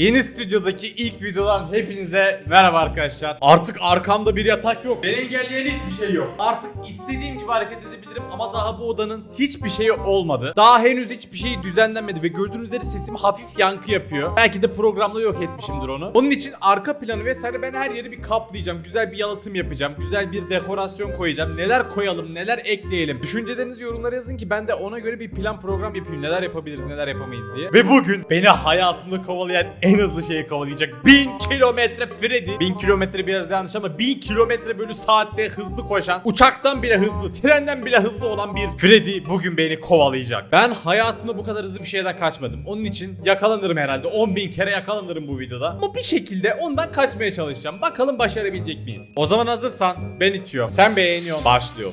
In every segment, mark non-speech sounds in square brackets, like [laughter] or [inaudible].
Yeni stüdyodaki ilk videodan hepinize merhaba arkadaşlar. Artık arkamda bir yatak yok. Beni engelleyen hiçbir şey yok. Artık istediğim gibi hareket edebilirim ama daha bu odanın hiçbir şeyi olmadı. Daha henüz hiçbir şey düzenlenmedi ve gördüğünüz üzere sesim hafif yankı yapıyor. Belki de programda yok etmişimdir onu. Onun için arka planı vesaire ben her yeri bir kaplayacağım. Güzel bir yalıtım yapacağım. Güzel bir dekorasyon koyacağım. Neler koyalım, neler ekleyelim. Düşüncelerinizi yorumlara yazın ki ben de ona göre bir plan program yapayım. Neler yapabiliriz, neler yapamayız diye. Ve bugün beni hayatımda kovalayan en hızlı şeyi kovalayacak 1000 kilometre Freddy. 1000 kilometre biraz yanlış ama 1000 kilometre bölü saatte hızlı koşan, uçaktan bile hızlı, trenden bile hızlı olan bir Freddy bugün beni kovalayacak. Ben hayatımda bu kadar hızlı bir şeyden kaçmadım. Onun için yakalanırım herhalde. 10 bin kere yakalanırım bu videoda. Ama bir şekilde ondan kaçmaya çalışacağım. Bakalım başarabilecek miyiz? O zaman hazırsan ben içiyorum. Sen beğeniyorsun. Başlıyor.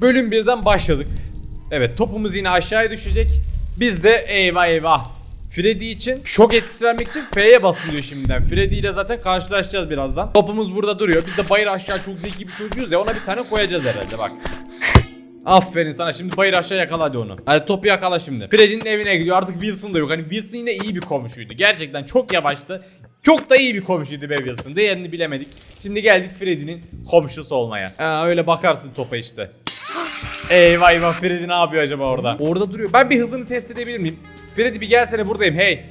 Bölüm 1'den başladık. Evet topumuz yine aşağıya düşecek. Biz de eyvah eyvah. Freddy için şok etkisi vermek için F'ye basılıyor şimdiden. Freddy ile zaten karşılaşacağız birazdan. Topumuz burada duruyor. Biz de bayır aşağı çok zeki bir çocuğuz ya ona bir tane koyacağız herhalde bak. Aferin sana şimdi bayır aşağı yakala hadi onu. Hadi topu yakala şimdi. Freddy'nin evine gidiyor artık Wilson da yok. Hani Wilson yine iyi bir komşuydu. Gerçekten çok yavaştı. Çok da iyi bir komşuydu be Wilson. Değerini bilemedik. Şimdi geldik Freddy'nin komşusu olmaya. Ha, öyle bakarsın topa işte. Eyvah eyvah Freddy ne yapıyor acaba orada? Orada duruyor. Ben bir hızını test edebilir miyim? Freddy bir gelsene buradayım hey.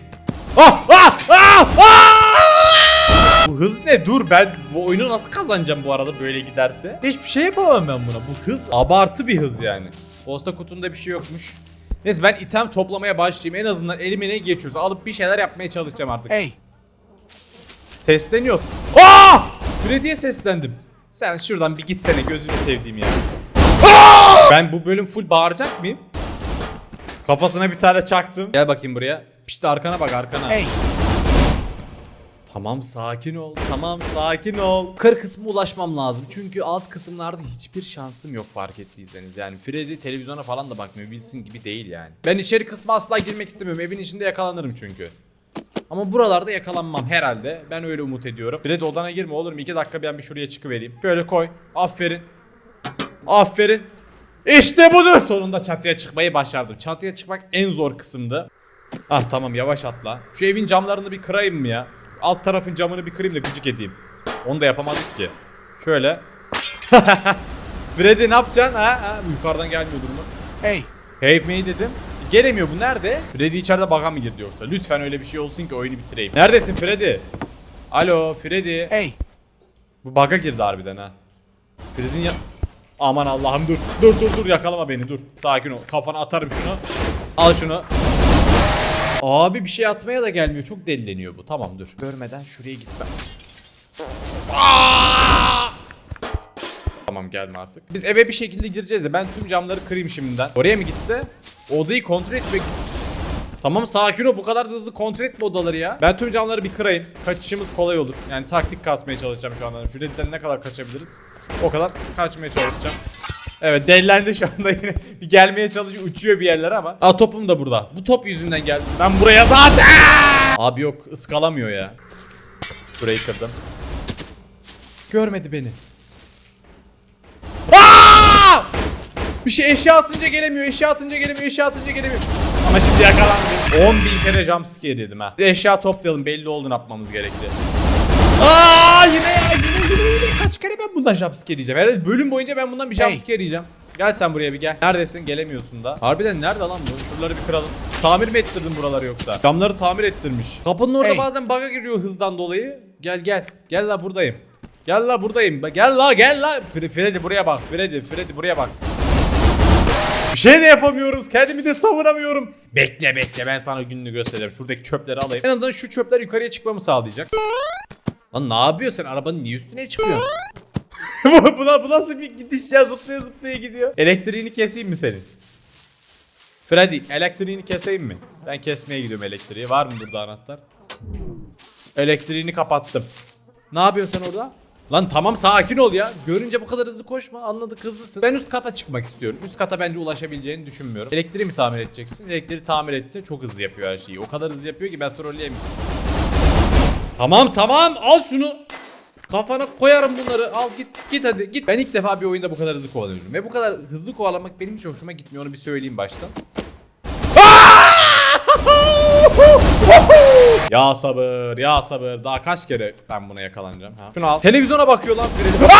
Ah ah ah ah! Bu hız ne? Dur ben bu oyunu nasıl kazanacağım bu arada böyle giderse? Hiçbir şey yapamam ben buna. Bu hız abartı bir hız yani. Posta kutunda bir şey yokmuş. Neyse ben item toplamaya başlayayım. En azından elime ne geçiyorsa alıp bir şeyler yapmaya çalışacağım artık. Hey, Sesleniyoruz. Aa! Freddy'ye seslendim. Sen şuradan bir gitsene gözünü sevdiğim ya. Ben bu bölüm full bağıracak mıyım? Kafasına bir tane çaktım. Gel bakayım buraya. İşte arkana bak arkana. hey. Tamam sakin ol. Tamam sakin ol. Kır kısmı ulaşmam lazım. Çünkü alt kısımlarda hiçbir şansım yok fark ettiyseniz. Yani Freddy televizyona falan da bakmıyor. Bilsin gibi değil yani. Ben içeri kısmı asla girmek istemiyorum. Evin içinde yakalanırım çünkü. Ama buralarda yakalanmam herhalde. Ben öyle umut ediyorum. Freddy odana girme olur mu? 2 dakika ben bir şuraya çıkıvereyim. Şöyle koy. Aferin. Aferin. İşte budur. Sonunda çatıya çıkmayı başardım. Çatıya çıkmak en zor kısımdı. Ah tamam yavaş atla. Şu evin camlarını bir kırayım mı ya? Alt tarafın camını bir kırayım da gıcık edeyim. Onu da yapamadık ki. Şöyle. [laughs] Freddy ne yapacaksın ha? ha? Yukarıdan gelmiyordur mu? Hey, Hey me dedim. Gelemiyor bu nerede? Freddy içeride baga mı girdi yoksa? Lütfen öyle bir şey olsun ki oyunu bitireyim. Neredesin Freddy? Alo Freddy. hey. Bu baga girdi harbiden ha. Freddy'nin ya... Aman Allah'ım dur. Dur dur dur yakalama beni dur. Sakin ol. Kafana atarım şunu. Al şunu. Abi bir şey atmaya da gelmiyor. Çok delileniyor bu. Tamam dur. Görmeden şuraya gitme. Aa! Tamam gelme artık. Biz eve bir şekilde gireceğiz de ben tüm camları kırayım şimdiden. Oraya mı gitti? Odayı kontrol etmek Tamam sakin ol bu kadar da hızlı kontrol etme odaları ya. Ben tüm camları bir kırayım. Kaçışımız kolay olur. Yani taktik kasmaya çalışacağım şu anda. Freddy'den ne kadar kaçabiliriz? O kadar kaçmaya çalışacağım. Evet delilendi şu anda yine. [laughs] Bir gelmeye çalışıyor uçuyor bir yerlere ama. Aa topum da burada. Bu top yüzünden geldim. Ben buraya zaten. Abi yok ıskalamıyor ya. Burayı kırdım. Görmedi beni. Aa! Bir şey eşya atınca gelemiyor, eşya atınca gelemiyor, eşya atınca gelemiyor. Ama şimdi yakalandım. 10 bin kere jumpscare yedim ha. Eşya toplayalım belli oldu ne yapmamız gerekti. Aa yine ya yine yine yine kaç kere ben bundan jumpscare yiyeceğim. Herhalde bölüm boyunca ben bundan bir Hey. jumpscare yiyeceğim. Gel sen buraya bir gel. Neredesin? Gelemiyorsun da. Harbiden nerede lan bu? Şuraları bir kıralım. Tamir mi ettirdin buraları yoksa? Camları tamir ettirmiş. Kapının orada Hey. bazen bug'a giriyor hızdan dolayı. Gel gel. Gel la buradayım. Gel la buradayım. Gel la gel la. Fre- Freddy buraya bak. Freddy Freddy buraya bak. Bir şey de yapamıyorum. Kendimi de savunamıyorum. Bekle bekle ben sana gününü göstereceğim. Şuradaki çöpleri alayım. En azından şu çöpler yukarıya çıkmamı sağlayacak. Lan ne yapıyorsun? Arabanın niye üstüne çıkıyorsun? [laughs] bu, bu nasıl bir gidiş ya zıplaya zıplaya gidiyor. Elektriğini keseyim mi senin? Freddy elektriğini keseyim mi? Ben kesmeye gidiyorum elektriği. Var mı burada anahtar? Elektriğini kapattım. Ne yapıyorsun sen orada? Lan tamam sakin ol ya. Görünce bu kadar hızlı koşma. Anladık hızlısın. Ben üst kata çıkmak istiyorum. Üst kata bence ulaşabileceğini düşünmüyorum. Elektriği mi tamir edeceksin? Elektriği tamir etti. Çok hızlı yapıyor her şeyi. O kadar hızlı yapıyor ki ben trolleyemiyorum. Tamam tamam al şunu. Kafana koyarım bunları. Al git git hadi git. Ben ilk defa bir oyunda bu kadar hızlı kovalıyorum. Ve bu kadar hızlı kovalamak benim hiç hoşuma gitmiyor. Onu bir söyleyeyim baştan. [laughs] Ya sabır ya sabır. Daha kaç kere ben buna yakalanacağım ha? Şunu al. Televizyona bakıyor lan Freddy.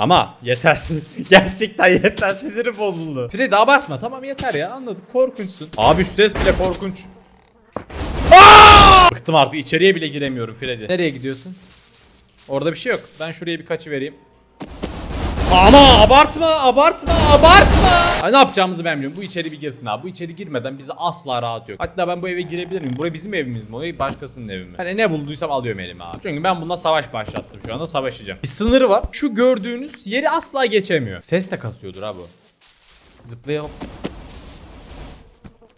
Ama yeter. [laughs] Gerçekten yeter. Sinirim bozuldu. Freddy abartma. Tamam yeter ya anladık. Korkunçsun. Abi şu ses bile korkunç. Bıktım artık içeriye bile giremiyorum Freddy. Nereye gidiyorsun? Orada bir şey yok. Ben şuraya bir kaçı vereyim. Ama abartma abartma abartma. Ay ne yapacağımızı ben biliyorum. Bu içeri bir girsin abi. Bu içeri girmeden bize asla rahat yok. Hatta ben bu eve girebilir miyim? Burası bizim evimiz mi? Orayı başkasının evi mi? Hani ne bulduysam alıyorum elime abi. Çünkü ben bununla savaş başlattım. Şu anda savaşacağım. Bir sınırı var. Şu gördüğünüz yeri asla geçemiyor. Ses de kasıyordur ha bu.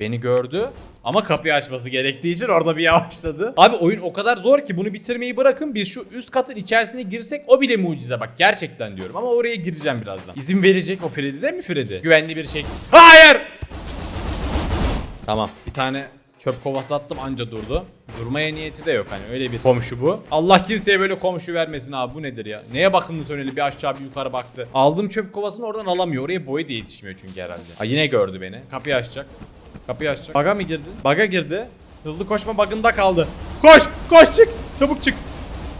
Beni gördü ama kapıyı açması gerektiği için orada bir yavaşladı. Abi oyun o kadar zor ki bunu bitirmeyi bırakın. Biz şu üst katın içerisine girsek o bile mucize bak gerçekten diyorum. Ama oraya gireceğim birazdan. İzin verecek o Freddy değil mi Freddy? Güvenli bir şey. Hayır! Tamam bir tane çöp kovası attım anca durdu. Durmaya niyeti de yok hani öyle bir komşu bu. Allah kimseye böyle komşu vermesin abi bu nedir ya? Neye bakındı sen öyle bir aşağı bir yukarı baktı. Aldım çöp kovasını oradan alamıyor. Oraya boyu da yetişmiyor çünkü herhalde. Ha yine gördü beni. Kapıyı açacak. Kapıyı açacak. Baga mı girdi? Baga girdi. Hızlı koşma bug'ında kaldı. Koş! Koş çık! Çabuk çık!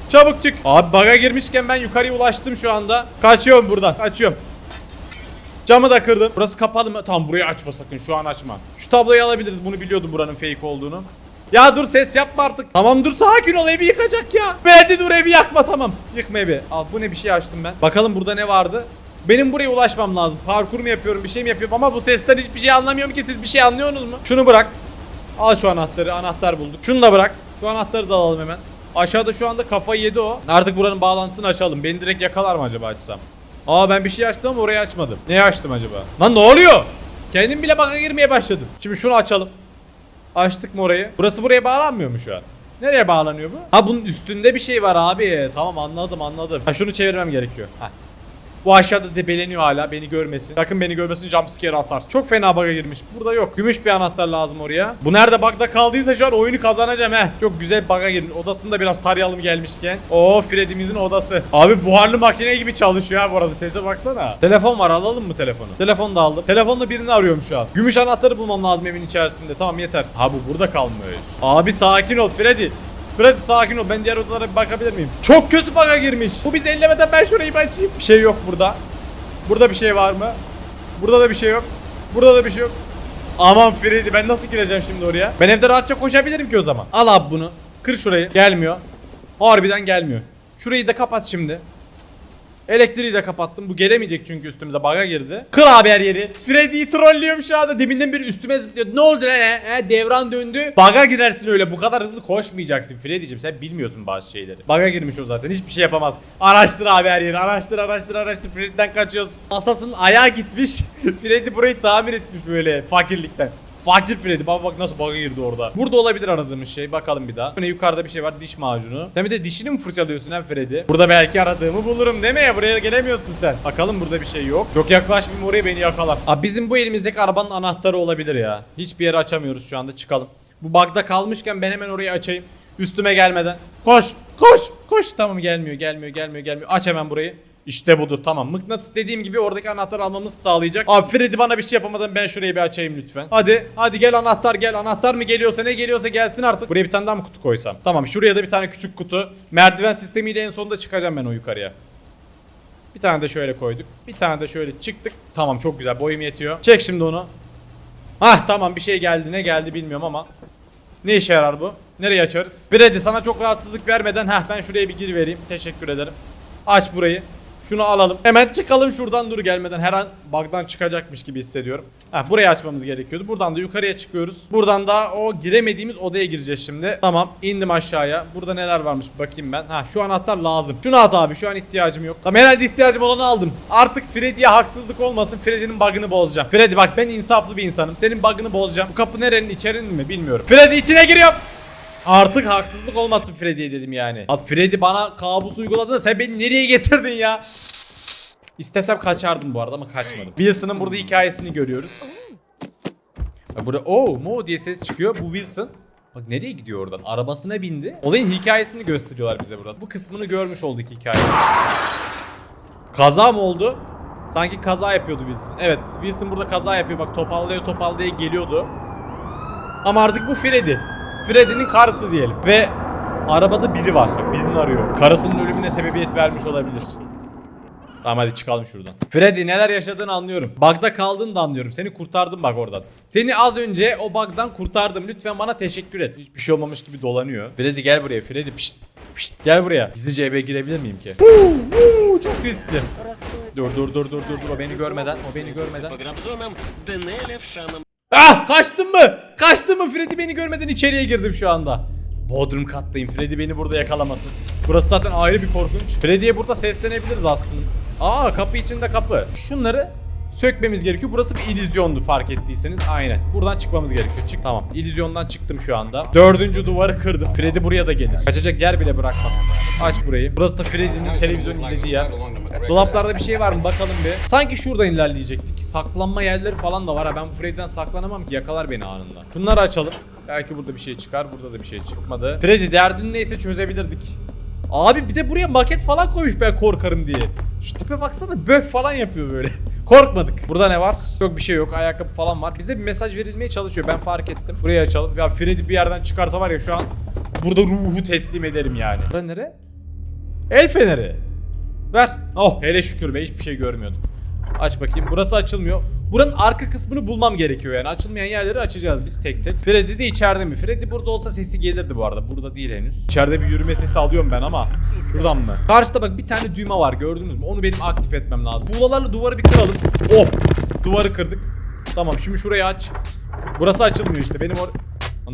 Çabuk çık! Abi baga girmişken ben yukarıya ulaştım şu anda. Kaçıyorum buradan. Kaçıyorum. Camı da kırdım. Burası kapalı mı? Tamam burayı açma sakın. Şu an açma. Şu tabloyu alabiliriz. Bunu biliyordum buranın fake olduğunu. Ya dur ses yapma artık. Tamam dur sakin ol evi yıkacak ya. Hadi dur evi yakma tamam. Yıkma evi. Al bu ne bir şey açtım ben. Bakalım burada ne vardı. Benim buraya ulaşmam lazım. Parkur mu yapıyorum bir şey mi yapıyorum ama bu sesten hiçbir şey anlamıyorum ki siz bir şey anlıyorsunuz mu? Şunu bırak. Al şu anahtarı. Anahtar bulduk. Şunu da bırak. Şu anahtarı da alalım hemen. Aşağıda şu anda kafayı yedi o. Artık buranın bağlantısını açalım. Beni direkt yakalar mı acaba açsam? Aa ben bir şey açtım ama orayı açmadım. Neyi açtım acaba? Lan ne oluyor? Kendim bile baka girmeye başladım. Şimdi şunu açalım. Açtık mı orayı? Burası buraya bağlanmıyor mu şu an? Nereye bağlanıyor bu? Ha bunun üstünde bir şey var abi. Tamam anladım anladım. Ha şunu çevirmem gerekiyor. Ha. Bu aşağıda debeleniyor hala beni görmesin. Sakın beni görmesin jumpscare atar. Çok fena bug'a girmiş. Burada yok. Gümüş bir anahtar lazım oraya. Bu nerede bug'da kaldıysa şu an oyunu kazanacağım he. Çok güzel bug'a girmiş. Odasında biraz tarayalım gelmişken. Oo Freddy'mizin odası. Abi buharlı makine gibi çalışıyor ha bu arada. Sese baksana. Telefon var alalım mı telefonu? Telefonu da aldım. Telefonla birini arıyorum şu an. Gümüş anahtarı bulmam lazım evin içerisinde. Tamam yeter. Ha bu burada kalmış. Abi sakin ol Freddy. Fred sakin ol ben diğer odalara bir bakabilir miyim? Çok kötü bug'a girmiş. Bu bizi ellemeden ben şurayı bir açayım. Bir şey yok burada. Burada bir şey var mı? Burada da bir şey yok. Burada da bir şey yok. Aman Freddy ben nasıl gireceğim şimdi oraya? Ben evde rahatça koşabilirim ki o zaman. Al abi bunu. Kır şurayı. Gelmiyor. Harbiden gelmiyor. Şurayı da kapat şimdi. Elektriği de kapattım. Bu gelemeyecek çünkü üstümüze bug'a girdi. Kır abi her yeri. Freddy'yi trollüyorum şu anda. Deminden beri üstüme zıplıyor. Ne oldu lan? he? He, devran döndü. Bug'a girersin öyle. Bu kadar hızlı koşmayacaksın Freddy'cim. Sen bilmiyorsun bazı şeyleri. Bug'a girmiş o zaten. Hiçbir şey yapamaz. Araştır abi her yeri. Araştır araştır araştır. Freddy'den kaçıyorsun. Masasının ayağı gitmiş. [laughs] Freddy burayı tamir etmiş böyle fakirlikten. Fakir Freddy bak bak nasıl bug'a girdi orada. Burada olabilir aradığımız şey. Bakalım bir daha. Ne yukarıda bir şey var. Diş macunu. Sen bir de dişini mi fırçalıyorsun ha Freddy? Burada belki aradığımı bulurum değil mi ya? Buraya gelemiyorsun sen. Bakalım burada bir şey yok. Çok yaklaşmayayım oraya beni yakalar. Abi bizim bu elimizdeki arabanın anahtarı olabilir ya. Hiçbir yere açamıyoruz şu anda. Çıkalım. Bu bug'da kalmışken ben hemen orayı açayım. Üstüme gelmeden. Koş! Koş! Koş! Tamam gelmiyor, gelmiyor, gelmiyor, gelmiyor. Aç hemen burayı. İşte budur tamam. Mıknatıs dediğim gibi oradaki anahtarı almamızı sağlayacak. Abi Freddy bana bir şey yapamadan ben şurayı bir açayım lütfen. Hadi hadi gel anahtar gel. Anahtar mı geliyorsa ne geliyorsa gelsin artık. Buraya bir tane daha mı kutu koysam? Tamam şuraya da bir tane küçük kutu. Merdiven sistemiyle en sonunda çıkacağım ben o yukarıya. Bir tane de şöyle koyduk. Bir tane de şöyle çıktık. Tamam çok güzel boyum yetiyor. Çek şimdi onu. Hah tamam bir şey geldi ne geldi bilmiyorum ama. Ne işe yarar bu? Nereye açarız? Freddy sana çok rahatsızlık vermeden heh ben şuraya bir gir vereyim. Teşekkür ederim. Aç burayı. Şunu alalım. Hemen çıkalım şuradan dur gelmeden. Her an bug'dan çıkacakmış gibi hissediyorum. Heh, burayı açmamız gerekiyordu. Buradan da yukarıya çıkıyoruz. Buradan da o giremediğimiz odaya gireceğiz şimdi. Tamam indim aşağıya. Burada neler varmış bakayım ben. Ha şu anahtar lazım. Şunu at abi şu an ihtiyacım yok. Tamam herhalde ihtiyacım olanı aldım. Artık Freddy'ye haksızlık olmasın. Freddy'nin bug'ını bozacağım. Freddy bak ben insaflı bir insanım. Senin bug'ını bozacağım. Bu kapı nerenin içerinin mi bilmiyorum. Freddy içine giriyor. Artık haksızlık olmasın Freddy'ye dedim yani. Abi Freddy bana kabus uyguladı da sen beni nereye getirdin ya? İstesem kaçardım bu arada ama kaçmadım. Wilson'ın burada hikayesini görüyoruz. Bak burada oh mo diye ses çıkıyor. Bu Wilson. Bak nereye gidiyor oradan? Arabasına bindi. Olayın hikayesini gösteriyorlar bize burada. Bu kısmını görmüş olduk hikaye. Kaza mı oldu? Sanki kaza yapıyordu Wilson. Evet Wilson burada kaza yapıyor. Bak topallaya topallaya geliyordu. Ama artık bu Freddy. Freddy'nin karısı diyelim. Ve arabada biri var. Birini arıyor. Karısının ölümüne sebebiyet vermiş olabilir. Tamam hadi çıkalım şuradan. Freddy neler yaşadığını anlıyorum. Bug'da kaldığını da anlıyorum. Seni kurtardım bak oradan. Seni az önce o bug'dan kurtardım. Lütfen bana teşekkür et. Hiçbir şey olmamış gibi dolanıyor. Freddy gel buraya. Freddy pişt. Pişt. Gel buraya. Gizlice eve girebilir miyim ki? Çok riskli. Dur dur dur dur dur dur. O beni görmeden. O beni görmeden. Ah kaçtım mı? Kaçtım mı? Freddy beni görmeden içeriye girdim şu anda. Bodrum kattayım. Freddy beni burada yakalamasın. Burası zaten ayrı bir korkunç. Freddy'ye burada seslenebiliriz aslında. Aa kapı içinde kapı. Şunları sökmemiz gerekiyor. Burası bir illüzyondu fark ettiyseniz. Aynen. Buradan çıkmamız gerekiyor. Çık. Tamam. İllüzyondan çıktım şu anda. Dördüncü duvarı kırdım. Freddy buraya da gelir. Kaçacak yer bile bırakmasın. Aç burayı. Burası da Freddy'nin televizyon izlediği yer. Dolaplarda bir şey var mı bakalım bir. Sanki şuradan ilerleyecektik. Saklanma yerleri falan da var ha. Ben bu Freddy'den saklanamam ki yakalar beni anında. Şunları açalım. Belki burada bir şey çıkar. Burada da bir şey çıkmadı. Freddy derdin neyse çözebilirdik. Abi bir de buraya maket falan koymuş ben korkarım diye. Şu tipe baksana böf falan yapıyor böyle. [laughs] Korkmadık. Burada ne var? Yok bir şey yok. Ayakkabı falan var. Bize bir mesaj verilmeye çalışıyor. Ben fark ettim. Burayı açalım. Ya Freddy bir yerden çıkarsa var ya şu an burada ruhu teslim ederim yani. Bura nere? El feneri. Ver. Oh hele şükür be hiçbir şey görmüyordum. Aç bakayım. Burası açılmıyor. Buranın arka kısmını bulmam gerekiyor yani. Açılmayan yerleri açacağız biz tek tek. Freddy de içeride mi? Freddy burada olsa sesi gelirdi bu arada. Burada değil henüz. İçeride bir yürüme sesi alıyorum ben ama. Şuradan mı? Karşıda bak bir tane düğme var gördünüz mü? Onu benim aktif etmem lazım. Buğlalarla duvarı bir kıralım. Oh! Duvarı kırdık. Tamam şimdi şurayı aç. Burası açılmıyor işte. Benim or...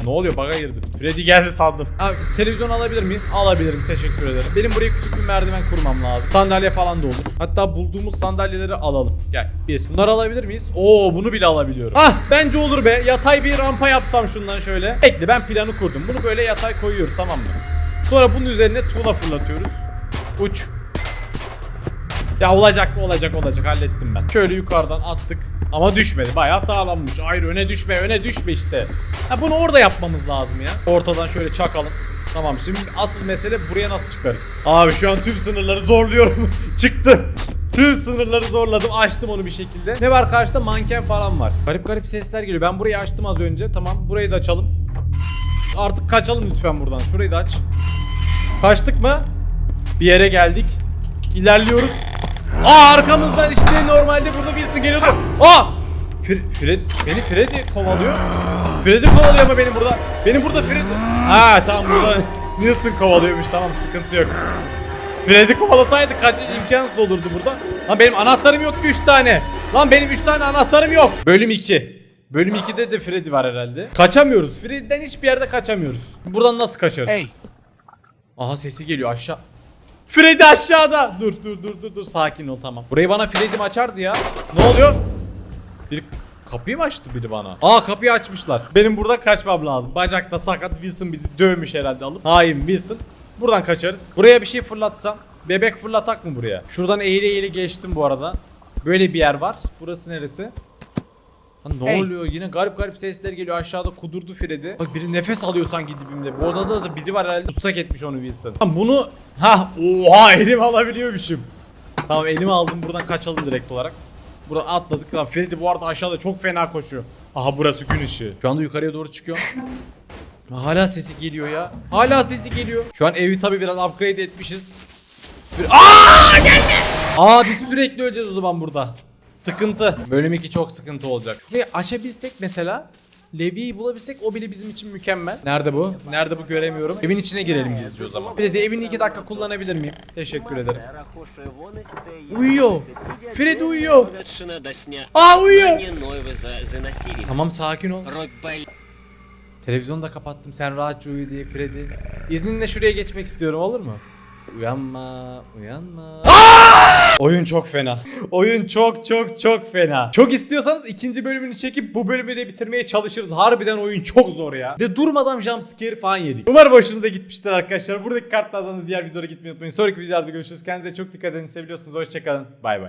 Ne oluyor baga girdim. Freddy geldi sandım. Abi televizyon alabilir miyim? Alabilirim teşekkür ederim. Benim buraya küçük bir merdiven kurmam lazım. Sandalye falan da olur. Hatta bulduğumuz sandalyeleri alalım. Gel. Bir. Bunları alabilir miyiz? Oo bunu bile alabiliyorum. Ah bence olur be. Yatay bir rampa yapsam şundan şöyle. Bekle ben planı kurdum. Bunu böyle yatay koyuyoruz tamam mı? Sonra bunun üzerine tuğla fırlatıyoruz. Uç. Ya olacak olacak olacak hallettim ben. Şöyle yukarıdan attık. Ama düşmedi. Bayağı sağlammış. Hayır öne düşme öne düşme işte. Ha bunu orada yapmamız lazım ya. Ortadan şöyle çakalım. Tamam şimdi asıl mesele buraya nasıl çıkarız? Abi şu an tüm sınırları zorluyorum. [laughs] Çıktı. Tüm sınırları zorladım. Açtım onu bir şekilde. Ne var karşıda? Manken falan var. Garip garip sesler geliyor. Ben burayı açtım az önce. Tamam burayı da açalım. Artık kaçalım lütfen buradan. Şurayı da aç. Kaçtık mı? Bir yere geldik. İlerliyoruz. Aa arkamızdan işte normalde burada birisi geliyordu. Aa! Fre- Fred beni Freddy kovalıyor. Freddy kovalıyor ama beni burada. Beni burada Freddy. Ha tamam burada [laughs] Nilsson kovalıyormuş tamam sıkıntı yok. Freddy kovalasaydı kaçış imkansız olurdu burada. Lan benim anahtarım yok ki 3 tane. Lan benim 3 tane anahtarım yok. Bölüm 2. Bölüm 2'de de Freddy var herhalde. Kaçamıyoruz. Freddy'den hiçbir yerde kaçamıyoruz. Buradan nasıl kaçarız? Hey. Aha sesi geliyor aşağı. Freddy aşağıda. Dur dur dur dur dur sakin ol tamam. Burayı bana Freddy mi açardı ya? Ne oluyor? Bir kapıyı mı açtı biri bana? Aa kapıyı açmışlar. Benim burada kaçmam lazım. Bacakta sakat Wilson bizi dövmüş herhalde alıp. Hain Wilson. Buradan kaçarız. Buraya bir şey fırlatsam. Bebek fırlatak mı buraya? Şuradan eğri eğri geçtim bu arada. Böyle bir yer var. Burası neresi? Lan ne Hey. oluyor? Yine garip garip sesler geliyor. Aşağıda kudurdu Freddy. Bak biri nefes alıyor sanki dibimde. Bu odada da biri var herhalde. Tutsak etmiş onu Wilson. Tamam bunu... Ha oha elim alabiliyormuşum. Tamam elimi aldım. Buradan kaçalım direkt olarak. Buradan atladık. Lan Freddy bu arada aşağıda çok fena koşuyor. Aha burası gün ışığı. Şu anda yukarıya doğru çıkıyor. Hala sesi geliyor ya. Hala sesi geliyor. Şu an evi tabii biraz upgrade etmişiz. Bir... Aa gelme. Aa biz sürekli öleceğiz o zaman burada. Sıkıntı. Bölüm 2 çok sıkıntı olacak. Şurayı açabilsek mesela Levi'yi bulabilsek o bile bizim için mükemmel. Nerede bu? Nerede bu göremiyorum. Evin içine girelim gizlice o zaman. Bir de, evini 2 dakika kullanabilir miyim? Teşekkür ederim. Uyuyor. Freddy uyuyor. Aa uyuyor. Tamam sakin ol. Televizyonu da kapattım sen rahatça uyu diye Freddy. İzninle şuraya geçmek istiyorum olur mu? Uyanma, uyanma. Oyun çok fena. Oyun çok çok çok fena. Çok istiyorsanız ikinci bölümünü çekip bu bölümü de bitirmeye çalışırız. Harbiden oyun çok zor ya. De durmadan jumpscare falan yedik. Umarım hoşunuza gitmiştir arkadaşlar. Buradaki kartlardan da diğer videolara gitmeyi unutmayın. Sonraki videolarda görüşürüz. Kendinize çok dikkat edin. Seviyorsunuz. Hoşçakalın. Bay bay.